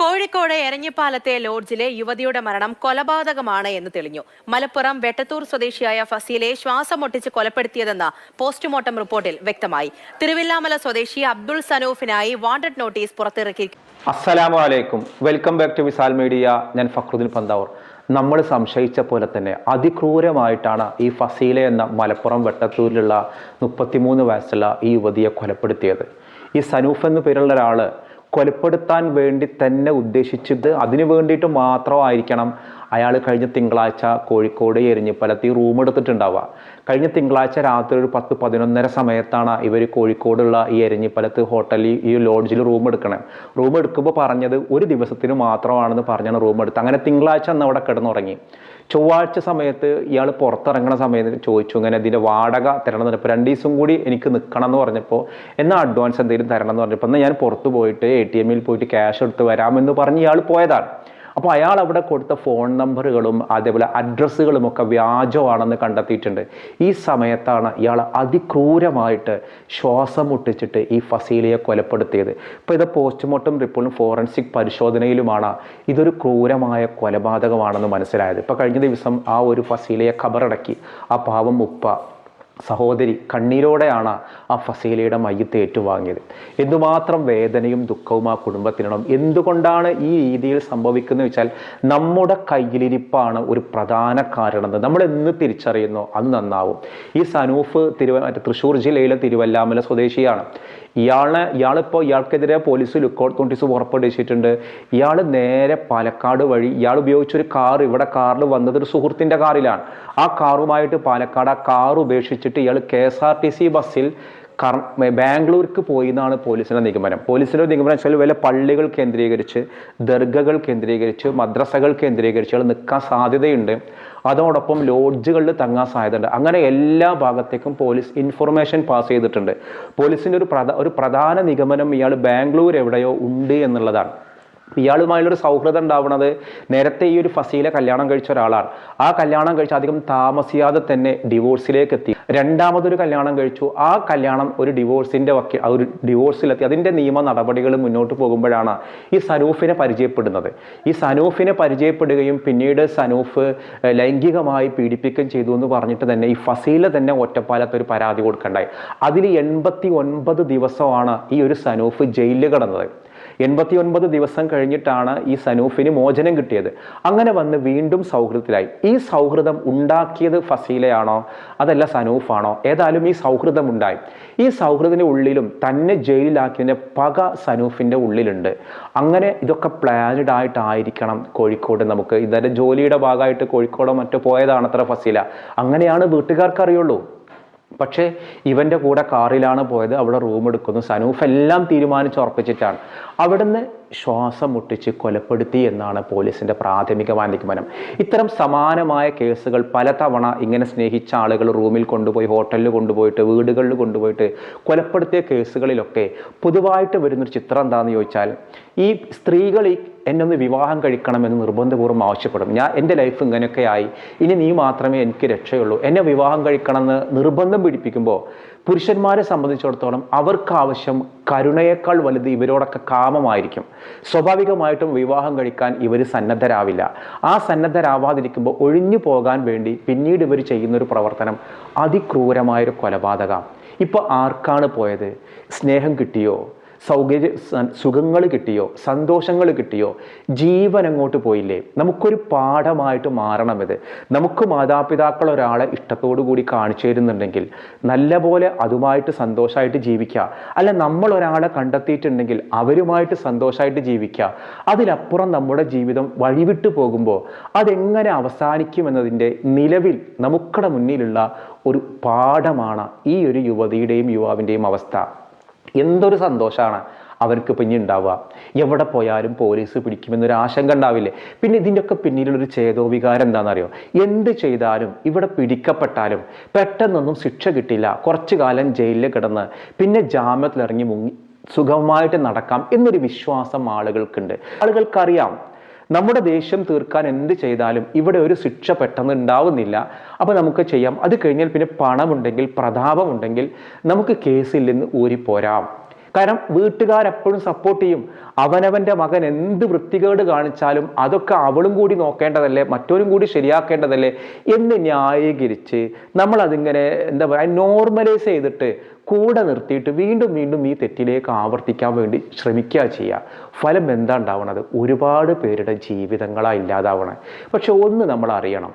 കോഴിക്കോട് എരഞ്ഞിപ്പാലത്തെ ലോഡ്ജിലെ യുവതിയുടെ മരണം കൊലപാതകമാണ് എന്ന് തെളിഞ്ഞു. മലപ്പുറം വെട്ടത്തൂർ സ്വദേശിയായ ഫസീലെ ശ്വാസം മുട്ടിച്ച് കൊലപ്പെടുത്തിയതെന്ന് പോസ്റ്റ്മോർട്ടം റിപ്പോർട്ടിൽ വ്യക്തമായി. തിരുവില്ലാമല സ്വദേശി അബ്ദുൾ സനൂഫിനായി വാണ്ടഡ് നോട്ടീസ് പുറത്തിറക്കി. അസ്സലാമു അലൈക്കും welcome back to Visal media. ഞാൻ ഫക്രുദ്ദീൻ പന്താവൂർ. നമ്മൾ സംശയിച്ച പോലെ തന്നെ അതിക്രൂരമായിട്ടാണ് ഈ ഫസീല എന്ന മലപ്പുറം വെട്ടത്തൂരിലുള്ള മുപ്പത്തിമൂന്ന് വയസ്സുള്ള ഈ യുവതിയെ കൊലപ്പെടുത്തിയത്. ഈ സനൂഫ് എന്ന പേരുള്ള ഒരാൾ കൊലപ്പെടുത്താൻ വേണ്ടി തന്നെ ഉദ്ദേശിച്ചത് അതിനു വേണ്ടിയിട്ട് മാത്രമായിരിക്കണം. അയാൾ കഴിഞ്ഞ തിങ്കളാഴ്ച കോഴിക്കോട് എരിഞ്ഞിപ്പലത്ത് റൂം എടുത്തിട്ടുണ്ടാവുക. കഴിഞ്ഞ തിങ്കളാഴ്ച രാത്രി ഒരു പത്ത് പതിനൊന്നര സമയത്താണ് ഇവർ കോഴിക്കോടുള്ള ഈ എരിഞ്ഞിപ്പലത്ത് ഹോട്ടലിൽ ഈ ലോഡ്ജിൽ റൂം എടുക്കണേ. റൂം എടുക്കുമ്പോൾ പറഞ്ഞത് ഒരു ദിവസത്തിന് മാത്രമാണെന്ന് പറഞ്ഞാണ് റൂം എടുത്തത്. അങ്ങനെ തിങ്കളാഴ്ച അന്ന് അവിടെ കിടന്നുറങ്ങി. ചൊവ്വാഴ്ച സമയത്ത് ഇയാൾ പുറത്തിറങ്ങുന്ന സമയത്ത് ചോദിച്ചു ഇങ്ങനെ ഇതിന്റെ വാടക തരണം എന്ന് പറഞ്ഞപ്പോൾ രണ്ട് ദിവസം കൂടി എനിക്ക് നിൽക്കണം എന്ന് പറഞ്ഞപ്പോൾ എന്നാൽ അഡ്വാൻസ് എന്തെങ്കിലും തരണം എന്ന് പറഞ്ഞപ്പോൾ എന്നാൽ ഞാൻ പുറത്ത് പോയിട്ട് എ ടി എമ്മിൽ പോയിട്ട് ക്യാഷ് എടുത്ത് വരാമെന്ന് പറഞ്ഞ് ഇയാൾ പോയതാണ്. അപ്പോൾ അയാൾ അവിടെ കൊടുത്ത ഫോൺ നമ്പറുകളും അതേപോലെ അഡ്രസ്സുകളും ഒക്കെ വ്യാജമാണെന്ന് കണ്ടെത്തിയിട്ടുണ്ട്. ഈ സമയത്താണ് ഇയാൾ അതിക്രൂരമായിട്ട് ശ്വാസം മുട്ടിച്ചിട്ട് ഈ ഫസീലിയെ കൊലപ്പെടുത്തിയത്. ഇപ്പോൾ ഇത് പോസ്റ്റ്മോർട്ടം റിപ്പോർട്ടും ഫോറൻസിക് പരിശോധനയിലുമാണ്. ഇതൊരു ക്രൂരമായ കൊലപാതകമാണെന്ന് മനസ്സിലായത്. ഇപ്പോൾ കഴിഞ്ഞ ദിവസം ആ ഒരു ഫസീലയെ ഖബറടക്കി. ആ പാവം ഉപ്പ സഹോദരി കണ്ണീരോടെയാണ് ആ ഫസീലയുടെ മയ്യത്ത് ഏറ്റുവാങ്ങിയത്. എന്തുമാത്രം വേദനയും ദുഃഖവും ആ കുടുംബത്തിനും എന്തുകൊണ്ടാണ് ഈ രീതിയിൽ സംഭവിക്കുന്നത് വെച്ചാൽ നമ്മുടെ കയ്യിലിരിപ്പാണ് ഒരു പ്രധാന കാരണം നമ്മൾ എന്ന് തിരിച്ചറിയുന്നു? അത് നന്നാവും. ഈ സനൂഫ് തിരുവ തൃശ്ശൂർ ജില്ലയിലെ തിരുവല്ലാമല സ്വദേശിയാണ്. ഇയാളെ ഇയാളിപ്പോൾ ഇയാൾക്കെതിരെ പോലീസ് ലുക്ക് ഔട്ട് നോട്ടീസ് പുറപ്പെടുവിച്ചിട്ടുണ്ട്. ഇയാൾ നേരെ പാലക്കാട് വഴി ഇയാൾ ഉപയോഗിച്ചൊരു കാർ ഇവിടെ കാറിൽ വന്നത് ഒരു സുഹൃത്തിന്റെ കാറിലാണ്. ആ കാറുമായിട്ട് പാലക്കാട് ആ കാർ ഉപേക്ഷിച്ചിട്ട് ഇയാൾ K S R T C ബസ്സിൽ കർ ബാംഗ്ലൂർക്ക് പോയി എന്നാണ് പോലീസിന്റെ നിഗമനം. പോലീസിന്റെ നിഗമനം വെച്ചാൽ വല്ല പള്ളികൾ കേന്ദ്രീകരിച്ച് ദർഗകൾ കേന്ദ്രീകരിച്ച് മദ്രസകൾ കേന്ദ്രീകരിച്ച് നിൽക്കാൻ സാധ്യതയുണ്ട്. അതോടൊപ്പം ലോഡ്ജുകളിൽ തങ്ങാൻ സാധ്യതയുണ്ട്. അങ്ങനെ എല്ലാ ഭാഗത്തേക്കും പോലീസ് ഇൻഫർമേഷൻ പാസ് ചെയ്തിട്ടുണ്ട്. പോലീസിന്റെ ഒരു പ്രധ ഒരു പ്രധാന നിഗമനം ഇയാൾ ബാംഗ്ലൂർ എവിടെയോ ഉണ്ട് എന്നുള്ളതാണ്. ഇയാളുമായുള്ളൊരു സൗഹൃദം ഉണ്ടാവുന്നത് നേരത്തെ ഈ ഒരു ഫസീലെ കല്യാണം കഴിച്ച ഒരാളാണ്. ആ കല്യാണം കഴിച്ച അധികം താമസിയാതെ തന്നെ ഡിവോഴ്സിലേക്ക് എത്തി. രണ്ടാമതൊരു കല്യാണം കഴിച്ചു. ആ കല്യാണം ഒരു ഡിവോഴ്സിന്റെ വക്കി ഒരു ഡിവോഴ്സിലെത്തി അതിന്റെ നിയമ നടപടികൾ മുന്നോട്ട് പോകുമ്പോഴാണ് ഈ സനൂഫിനെ പരിചയപ്പെടുന്നത്. ഈ സനൂഫിനെ പരിചയപ്പെടുകയും പിന്നീട് സനൂഫ് ലൈംഗികമായി പീഡിപ്പിക്കുകയും ചെയ്തു എന്ന് പറഞ്ഞിട്ട് തന്നെ ഈ ഫസീല തന്നെ ഒറ്റപ്പാലത്ത് ഒരു പരാതി കൊടുക്കണ്ടായി. അതിൽ എൺപത്തി ഒൻപത് ദിവസമാണ് ഈ ഒരു സനൂഫ് ജയിലിൽ കിടന്നത്. എൺപത്തി ഒൻപത് ദിവസം കഴിഞ്ഞിട്ടാണ് ഈ സനൂഫിന് മോചനം കിട്ടിയത്. അങ്ങനെ വന്ന് വീണ്ടും സൗഹൃദത്തിലായി. ഈ സൗഹൃദം ഉണ്ടാക്കിയത് ഫസീലയാണോ? അതല്ല സനൂഫാണോ? ഏതായാലും ഈ സൗഹൃദം ഉണ്ടായി ഈ സൗഹൃദത്തിന്റെ ഉള്ളിലും തന്നെ ജയിലിലാക്കിയതിന്റെ പക സനൂഫിന്റെ ഉള്ളിലുണ്ട്. അങ്ങനെ ഇതൊക്കെ പ്ലാനഡ് ആയിട്ടായിരിക്കണം കോഴിക്കോട് നമുക്ക്. ഇതിന്റെ ജോലിയുടെ ഭാഗമായിട്ട് കോഴിക്കോടോ മറ്റോ പോയതാണത്ര ഫസീല. അങ്ങനെയാണ് വീട്ടുകാർക്ക് അറിയുള്ളൂ പക്ഷേ ഇവന്റെ കൂടെ കാറിലാണ് പോയത് അവിടെ റൂം എടുക്കുന്നു. സനൂഫ് എല്ലാം തീരുമാനിച്ചുറപ്പിച്ചിട്ടാണ് അവിടുന്ന് ശ്വാസം മുട്ടിച്ച് കൊലപ്പെടുത്തി എന്നാണ് പോലീസിന്റെ പ്രാഥമികമായ നിഗമനം. ഇത്തരം സമാനമായ കേസുകൾ പലതവണ ഇങ്ങനെ സ്നേഹിച്ച ആളുകൾ റൂമിൽ കൊണ്ടുപോയി ഹോട്ടലിൽ കൊണ്ടുപോയിട്ട് വീടുകളിൽ കൊണ്ടുപോയിട്ട് കൊലപ്പെടുത്തിയ കേസുകളിലൊക്കെ പൊതുവായിട്ട് വരുന്നൊരു ചിത്രം എന്താണെന്ന് ചോദിച്ചാൽ ഈ സ്ത്രീകൾ ഈ എന്നെ ഒന്ന് വിവാഹം കഴിക്കണമെന്ന് നിർബന്ധപൂർവം ആവശ്യപ്പെടും. ഞാൻ എന്റെ ലൈഫ് ഇങ്ങനെയൊക്കെ ആയി ഇനി നീ മാത്രമേ എനിക്ക് രക്ഷയുള്ളൂ. എന്നെ വിവാഹം കഴിക്കണം എന്ന് നിർബന്ധം പിടിപ്പിക്കുമ്പോൾ പുരുഷന്മാരെ സംബന്ധിച്ചിടത്തോളം അവർക്ക് ആവശ്യം കരുണയേക്കാൾ വലുത് ഇവരോടൊക്കെ കാമമായിരിക്കും. സ്വാഭാവികമായിട്ടും വിവാഹം കഴിക്കാൻ ഇവർ സന്നദ്ധരാവില്ല. ആ സന്നദ്ധരാവാതിരിക്കുമ്പോൾ ഒഴിഞ്ഞു പോകാൻ വേണ്ടി പിന്നീട് ഇവർ ചെയ്യുന്നൊരു പ്രവർത്തനം അതിക്രൂരമായൊരു കൊലപാതകം. ഇപ്പോൾ ആർക്കാണ് പോയത്? സ്നേഹം കിട്ടിയോ? സൗകര്യ സുഖങ്ങൾ കിട്ടിയോ സന്തോഷങ്ങൾ കിട്ടിയോ ജീവൻ അങ്ങോട്ട് പോയില്ലേ? നമുക്കൊരു പാഠമായിട്ട് മാറണം ഇത്. നമുക്ക് മാതാപിതാക്കൾ ഒരാളെ ഇഷ്ടത്തോടു കൂടി കാണിച്ചു തരുന്നുണ്ടെങ്കിൽ നല്ലപോലെ അതുമായിട്ട് സന്തോഷമായിട്ട് ജീവിക്കുക. അല്ല നമ്മൾ ഒരാളെ കണ്ടെത്തിയിട്ടുണ്ടെങ്കിൽ അവരുമായിട്ട് സന്തോഷമായിട്ട് ജീവിക്കുക. അതിലപ്പുറം നമ്മുടെ ജീവിതം വഴിവിട്ടു പോകുമ്പോൾ അതെങ്ങനെ അവസാനിക്കുമെന്നതിന്റെ നിലവിൽ നമുക്കടെ മുന്നിലുള്ള ഒരു പാഠമാണ് ഈ ഒരു യുവതിയുടെയും യുവാവിന്റെയും അവസ്ഥ. എന്തൊരു സന്തോഷമാണ് അവർക്ക് പിന്നെ ഉണ്ടാവുക. എവിടെ പോയാലും പോലീസ് പിടിക്കുമെന്നൊരു ആശങ്ക ഉണ്ടാവില്ലേ? പിന്നെ ഇതിന്റെയൊക്കെ പിന്നിലുള്ളൊരു ചേതോവികാരം എന്താണെന്നറിയോ? എന്ത് ചെയ്താലും ഇവിടെ പിടിക്കപ്പെട്ടാലും പെട്ടെന്നൊന്നും ശിക്ഷ കിട്ടില്ല. കുറച്ചു കാലം ജയിലിൽ കിടന്ന് പിന്നെ ജാമ്യത്തിലിറങ്ങി മുങ്ങി സുഖമായിട്ട് നടക്കാം എന്നൊരു വിശ്വാസം ആളുകൾക്കുണ്ട്. ആളുകൾക്കറിയാം നമ്മുടെ ദേഷ്യം തീർക്കാൻ എന്ത് ചെയ്താലും ഇവിടെ ഒരു ശിക്ഷ പെട്ടെന്ന് ഉണ്ടാവുന്നില്ല. അപ്പോൾ നമുക്ക് ചെയ്യാം. അത് കഴിഞ്ഞാൽ പിന്നെ പണമുണ്ടെങ്കിൽ പ്രതാപമുണ്ടെങ്കിൽ നമുക്ക് കേസിൽ നിന്ന് ഊരിപ്പോരാം. കാരണം വീട്ടുകാരെപ്പോഴും സപ്പോർട്ട് ചെയ്യും. അവനവന്റെ മകൻ എന്ത് വൃത്തികേട് കാണിച്ചാലും അതൊക്കെ അവളും കൂടി നോക്കേണ്ടതല്ലേ? മറ്റോരും കൂടി ശരിയാക്കേണ്ടതല്ലേ? എന്ന് ന്യായീകരിച്ച് നമ്മളതിങ്ങനെ എന്താ പറയുക നോർമലൈസ് ചെയ്തിട്ട് കൂടെ നിർത്തിയിട്ട് വീണ്ടും വീണ്ടും ഈ തെറ്റിലേക്ക് ആവർത്തിക്കാൻ വേണ്ടി ശ്രമിക്കുക ചെയ്യുക. ഫലം എന്താ ഉണ്ടാവുന്നത് ഒരുപാട് പേരുടെ ജീവിതങ്ങളാണ് ഇല്ലാതാവണം. പക്ഷെ ഒന്ന് നമ്മൾ അറിയണം.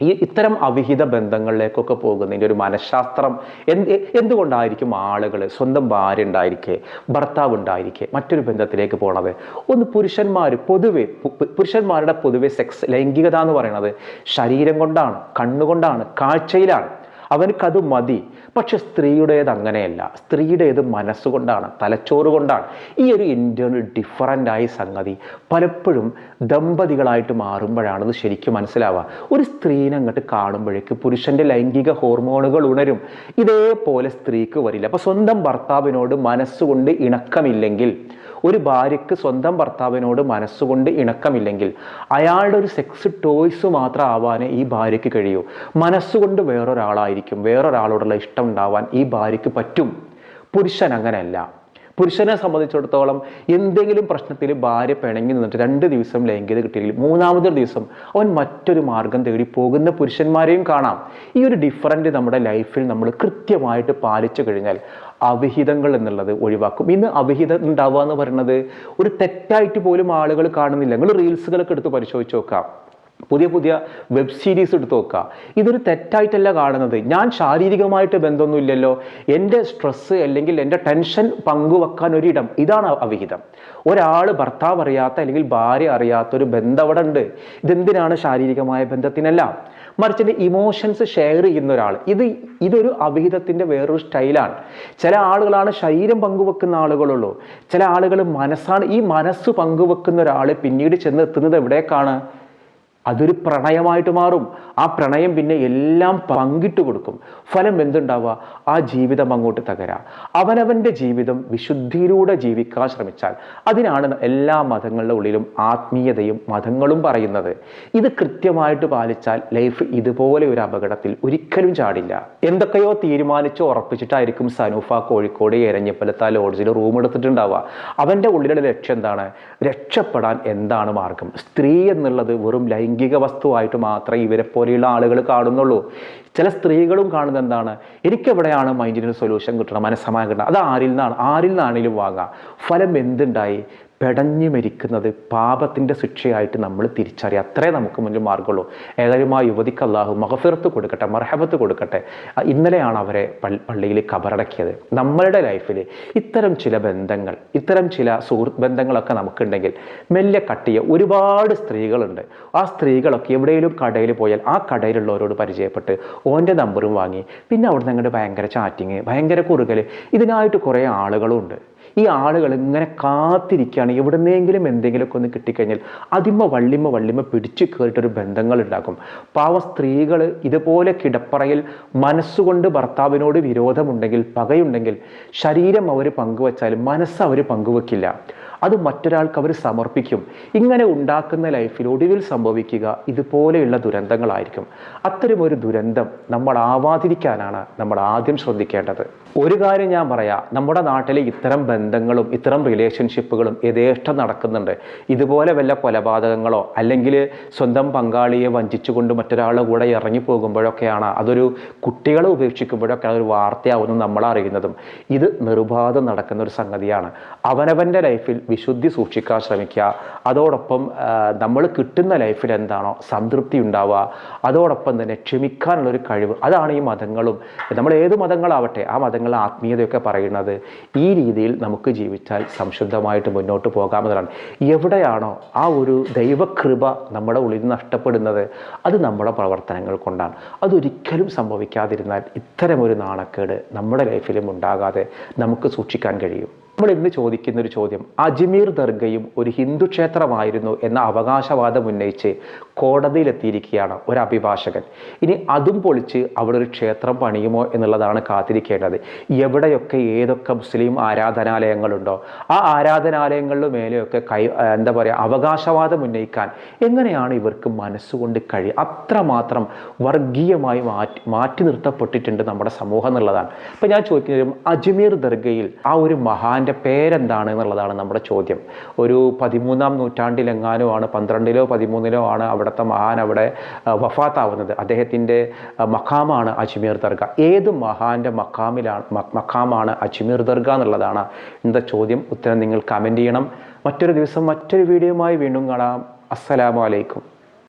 ഈ ഇത്തരം അവിഹിത ബന്ധങ്ങളിലേക്കൊക്കെ പോകുന്നതിന്റെ ഒരു മനഃശാസ്ത്രം എന്ത് എന്തുകൊണ്ടായിരിക്കും ആളുകൾ സ്വന്തം ഭാര്യ ഉണ്ടായിരിക്കെ ഭർത്താവ് ഉണ്ടായിരിക്കെ മറ്റൊരു ബന്ധത്തിലേക്ക് പോണത്? ഒന്ന് പുരുഷന്മാർ പൊതുവെ പുരുഷന്മാരുടെ പൊതുവെ സെക്സ് ലൈംഗികത എന്ന് പറയുന്നത് ശരീരം കൊണ്ടാണ് കണ്ണുകൊണ്ടാണ് കാഴ്ചയിലാണ്. അവനക്കത് മതി. പക്ഷെ സ്ത്രീയുടേത് അങ്ങനെയല്ല. സ്ത്രീയുടേത് മനസ്സുകൊണ്ടാണ് തലച്ചോറ് കൊണ്ടാണ് ഈ ഒരു ഇന്റേർണൽ ആയ സംഗതി പലപ്പോഴും ദമ്പതികളായിട്ട് മാറുമ്പോഴാണ് ഇത് ശരിക്കും മനസ്സിലാവുക. ഒരു സ്ത്രീനെ അങ്ങോട്ട് കാണുമ്പോഴേക്ക് പുരുഷന്റെ ലൈംഗിക ഹോർമോണുകൾ ഉണരും. ഇതേപോലെ സ്ത്രീക്ക് വരില്ല. അപ്പോൾ സ്വന്തം ഭർത്താവിനോട് മനസ്സുകൊണ്ട് ഇണക്കമില്ലെങ്കിൽ ഒരു ഭാര്യയ്ക്ക് സ്വന്തം ഭർത്താവിനോട് മനസ്സുകൊണ്ട് ഇണക്കമില്ലെങ്കിൽ അയാളുടെ ഒരു സെക്സ് ടോയ്സ് മാത്രം ആവാനേ ഈ ഭാര്യയ്ക്ക് കഴിയൂ. മനസ്സുകൊണ്ട് വേറൊരാളായിരിക്കും. വേറൊരാളോടുള്ള ഇഷ്ടം ഉണ്ടാവാൻ ഈ ഭാര്യയ്ക്ക് പറ്റും. പുരുഷൻ അങ്ങനെയല്ല. പുരുഷനെ സംബന്ധിച്ചിടത്തോളം എന്തെങ്കിലും പ്രശ്നത്തിൽ ഭാര്യ പിണങ്ങി നിന്നിട്ട് രണ്ട് ദിവസം ലൈംഗികത കിട്ടിയെങ്കിൽ മൂന്നാമത്തെ ദിവസം അവൻ മറ്റൊരു മാർഗം തേടി പോകുന്ന പുരുഷന്മാരെയും കാണാം. ഈ ഒരു ഡിഫറന്റ് നമ്മുടെ ലൈഫിൽ നമ്മൾ കൃത്യമായിട്ട് പാലിച്ചു കഴിഞ്ഞാൽ അവിഹിതങ്ങൾ എന്നുള്ളത് ഒഴിവാക്കും. ഇന്ന് അവിഹിതം ഉണ്ടാവുക എന്ന് പറയുന്നത് ഒരു തെറ്റായിട്ട് പോലും ആളുകൾ കാണുന്നില്ല. നിങ്ങൾ റീൽസുകളൊക്കെ എടുത്ത് പരിശോധിച്ച് നോക്കാം. പുതിയ പുതിയ വെബ് സീരീസ് എടുത്ത് നോക്കുക ഇതൊരു തെറ്റായിട്ടല്ല കാണുന്നത്. ഞാൻ ശാരീരികമായിട്ട് ബന്ധമൊന്നുമില്ലല്ലോ. എന്റെ സ്ട്രെസ്സ് അല്ലെങ്കിൽ എന്റെ ടെൻഷൻ പങ്കുവെക്കാൻ ഒരിടം. ഇതാണ് അവിഹിതം. ഒരാൾ ഭർത്താവ് അറിയാത്ത അല്ലെങ്കിൽ ഭാര്യ അറിയാത്ത ഒരു ബന്ധം അവിടെ ഉണ്ട് ഇതെന്തിനാണ് ശാരീരികമായ ബന്ധത്തിനല്ല? മറിച്ച് ഇമോഷൻസ് ഷെയർ ചെയ്യുന്ന ഒരാൾ ഇത് ഇതൊരു അവിഹിതത്തിന്റെ വേറൊരു സ്റ്റൈലാണ് ചില ആളുകളാണ് ശരീരം പങ്കുവെക്കുന്ന ആളുകളുള്ളൂ. ചില ആളുകൾ മനസ്സാണ് ഈ മനസ്സ് പങ്കുവെക്കുന്ന ഒരാൾ പിന്നീട് ചെന്ന് എത്തുന്നത് എവിടേക്കാണ്? അതൊരു പ്രണയമായിട്ട് മാറും. ആ പ്രണയം പിന്നെ എല്ലാം പങ്കിട്ട് കൊടുക്കും. ഫലം എന്തുണ്ടാവുക? ആ ജീവിതം അങ്ങോട്ട് തകരാ. അവനവന്റെ ജീവിതം വിശുദ്ധിയിലൂടെ ജീവിക്കാൻ ശ്രമിച്ചാൽ അതിനാണ് എല്ലാ മതങ്ങളുടെ ഉള്ളിലും ആത്മീയതയും മതങ്ങളും പറയുന്നത്. ഇത് കൃത്യമായിട്ട് പാലിച്ചാൽ ലൈഫ് ഇതുപോലെ ഒരു അപകടത്തിൽ ഒരിക്കലും ചാടില്ല. എന്തൊക്കെയോ തീരുമാനിച്ച് ഉറപ്പിച്ചിട്ടായിരിക്കും സനൂഫ കോഴിക്കോട് എരഞ്ഞപ്പലത്ത ലോഡ്ജിൽ റൂം എടുത്തിട്ടുണ്ടാവുക. അവന്റെ ഉള്ളിലുള്ള ലക്ഷ്യം എന്താണ്? രക്ഷപ്പെടാൻ എന്താണ് മാർഗം? സ്ത്രീ എന്നുള്ളത് വെറും ലൈംഗിക വസ്തുവായിട്ട് മാത്രമേ ഇവരെ പോലെയുള്ള ആളുകൾ കാണുന്നുള്ളൂ. ചില സ്ത്രീകളും കാണുന്നത് എന്താണ്? എനിക്കെവിടെയാണ് മൈൻഡിന് സൊല്യൂഷൻ കിട്ടണം മനസ്സമാനം കിട്ടണം അത് ആരിൽ നിന്നാണ്? ആരിൽ നിന്നാണെങ്കിലും വാങ്ങാം. ഫലം എന്തുണ്ടായി? പെടഞ്ഞു മരിക്കുന്നത് പാപത്തിന്റെ ശിക്ഷയായിട്ട് നമ്മൾ തിരിച്ചറിയുക അത്രേ നമുക്ക് മുന്നിൽ മാർഗമുള്ളൂ ഏതായാലും ആ യുവതിക്ക് അള്ളാഹു മഹഫിറത്ത് കൊടുക്കട്ടെ മർഹബത്ത് കൊടുക്കട്ടെ. ഇന്നലെയാണ് അവരെ പള്ളിയിൽ കബറടക്കിയത്. നമ്മളുടെ ലൈഫിൽ ഇത്തരം ചില ബന്ധങ്ങൾ ഇത്തരം ചില സുഹൃത്ത് ബന്ധങ്ങളൊക്കെ നമുക്കുണ്ടെങ്കിൽ മെല്ലെ കട്ടിയ ഒരുപാട് സ്ത്രീകളുണ്ട്. ആ സ്ത്രീകളൊക്കെ എവിടെയെങ്കിലും കടയിൽ പോയാൽ ആ കടയിലുള്ളവരോട് പരിചയപ്പെട്ട് ഓന്റെ നമ്പറും വാങ്ങി. പിന്നെ അവിടെ നിന്ന് അങ്ങോട്ട് ഭയങ്കര ചാറ്റിങ് ഭയങ്കര കുറുകൽ ഇതിനായിട്ട് കുറേ ആളുകളും ഉണ്ട് ഈ ആളുകൾ ഇങ്ങനെ കാത്തിരിക്കുകയാണ്. എവിടുന്നെങ്കിലും എന്തെങ്കിലുമൊക്കെ ഒന്ന് കിട്ടിക്കഴിഞ്ഞാൽ അതിമ്മ വള്ളിമ്മ വള്ളിമ്മ പിടിച്ചു കയറിയിട്ടൊരു ബന്ധങ്ങൾ ഉണ്ടാക്കും പാവ സ്ത്രീകൾ ഇതുപോലെ കിടപ്പറയിൽ മനസ്സുകൊണ്ട് ഭർത്താവിനോട് വിരോധമുണ്ടെങ്കിൽ പകയുണ്ടെങ്കിൽ ശരീരം അവർ പങ്കുവച്ചാലും മനസ്സ് അവർ പങ്കുവെക്കില്ല. അത് മറ്റൊരാൾക്ക് അവർ സമർപ്പിക്കും. ഇങ്ങനെ ഉണ്ടാക്കുന്ന ലൈഫിൽ ഒടുവിൽ സംഭവിക്കുക ഇതുപോലെയുള്ള ദുരന്തങ്ങളായിരിക്കും. അത്തരമൊരു ദുരന്തം നമ്മൾ ആവാതിരിക്കാനാണ് നമ്മൾ ആദ്യം ശ്രദ്ധിക്കേണ്ടത്. ഒരു കാര്യം ഞാൻ പറയാം നമ്മുടെ നാട്ടിൽ ഇത്തരം ബന്ധങ്ങളും ഇത്തരം റിലേഷൻഷിപ്പുകളും യഥേഷ്ടം നടക്കുന്നുണ്ട്. ഇതുപോലെ വല്ല കൊലപാതകങ്ങളോ അല്ലെങ്കിൽ സ്വന്തം പങ്കാളിയെ വഞ്ചിച്ചുകൊണ്ട് മറ്റൊരാളുടെ കൂടെ ഇറങ്ങി പോകുമ്പോഴൊക്കെയാണ് അതൊരു കുട്ടികളെ ഉപേക്ഷിക്കുമ്പോഴൊക്കെ അതൊരു വാർത്തയാവുന്നു നമ്മൾ അറിയുന്നതും. ഇത് നിർബാധം നടക്കുന്ന ഒരു സംഗതിയാണ്. അവനവന്റെ ലൈഫിൽ വിശുദ്ധി സൂക്ഷിക്കാൻ ശ്രമിക്കുക. അതോടൊപ്പം നമ്മൾ കിട്ടുന്ന ലൈഫിൽ എന്താണോ സംതൃപ്തി ഉണ്ടാവുക. അതോടൊപ്പം തന്നെ ക്ഷമിക്കാനുള്ളൊരു കഴിവ്. അതാണ് ഈ മതങ്ങളും. നമ്മൾ ഏത് മതങ്ങളാവട്ടെ ആ മതങ്ങൾ ആത്മീയതയൊക്കെ പറയുന്നത് ഈ രീതിയിൽ നമുക്ക് ജീവിച്ചാൽ സംശുദ്ധമായിട്ട് മുന്നോട്ട് പോകാമെന്നതാണ്. എവിടെയാണോ ആ ഒരു ദൈവകൃപ നമ്മുടെ ഉള്ളിൽ നിന്ന് നഷ്ടപ്പെടുന്നത് അത് നമ്മുടെ പ്രവർത്തനങ്ങൾ കൊണ്ടാണ്. അതൊരിക്കലും സംഭവിക്കാതിരുന്നാൽ ഇത്തരമൊരു നാണക്കേട് നമ്മുടെ ലൈഫിലും ഉണ്ടാകാതെ നമുക്ക് സൂക്ഷിക്കാൻ കഴിയും. നമ്മൾ ഇന്ന് ചോദിക്കുന്ന ഒരു ചോദ്യം. അജ്മീർ ദർഗയും ഒരു ഹിന്ദു ക്ഷേത്രമായിരുന്നു എന്ന അവകാശവാദം ഉന്നയിച്ച് കോടതിയിലെത്തിയിരിക്കുകയാണ് ഒരു അഭിഭാഷകൻ. ഇനി അതും പൊളിച്ച് അവിടെ ഒരു ക്ഷേത്രം പണിയുമോ എന്നുള്ളതാണ് കാത്തിരിക്കേണ്ടത്. എവിടെയൊക്കെ ഏതൊക്കെ മുസ്ലിം ആരാധനാലയങ്ങളുണ്ടോ ആ ആരാധനാലയങ്ങളിൽ മേലെയൊക്കെ കൈ എന്താ പറയുക അവകാശവാദം ഉന്നയിക്കാൻ എങ്ങനെയാണ് ഇവർക്ക് മനസ്സുകൊണ്ട് കഴിയുക അത്രമാത്രം വർഗീയമായി മാറ്റി മാറ്റി നിർത്തപ്പെട്ടിട്ടുണ്ട് നമ്മുടെ സമൂഹം എന്നുള്ളതാണ്. അപ്പം ഞാൻ ചോദിക്കുന്നത് അജ്മീർ ദർഗയിൽ ആ ഒരു മഹാന്റെ മഹാന്റെ പേരെന്താണ് എന്നുള്ളതാണ് നമ്മുടെ ചോദ്യം. ഒരു പതിമൂന്നാം നൂറ്റാണ്ടിലെങ്ങാനും ആണ് പന്ത്രണ്ടിലോ പതിമൂന്നിലോ ആണ് അവിടുത്തെ മഹാൻ അവിടെ വഫാത്താവുന്നത്. അദ്ദേഹത്തിന്റെ മഖാമാണ് അജ്മീർ ദർഗ. ഏത് മഹാന്റെ മഖാമിലാണ് മഖാമാണ് അജ്മീർ ദർഗ എന്നുള്ളതാണ് ഇന്നത്തെ ചോദ്യം. ഉത്തരം നിങ്ങൾ കമന്റ് ചെയ്യണം. മറ്റൊരു ദിവസം മറ്റൊരു വീഡിയോയുമായി വീണ്ടും കാണാം. അസ്സലാമു അലൈക്കും.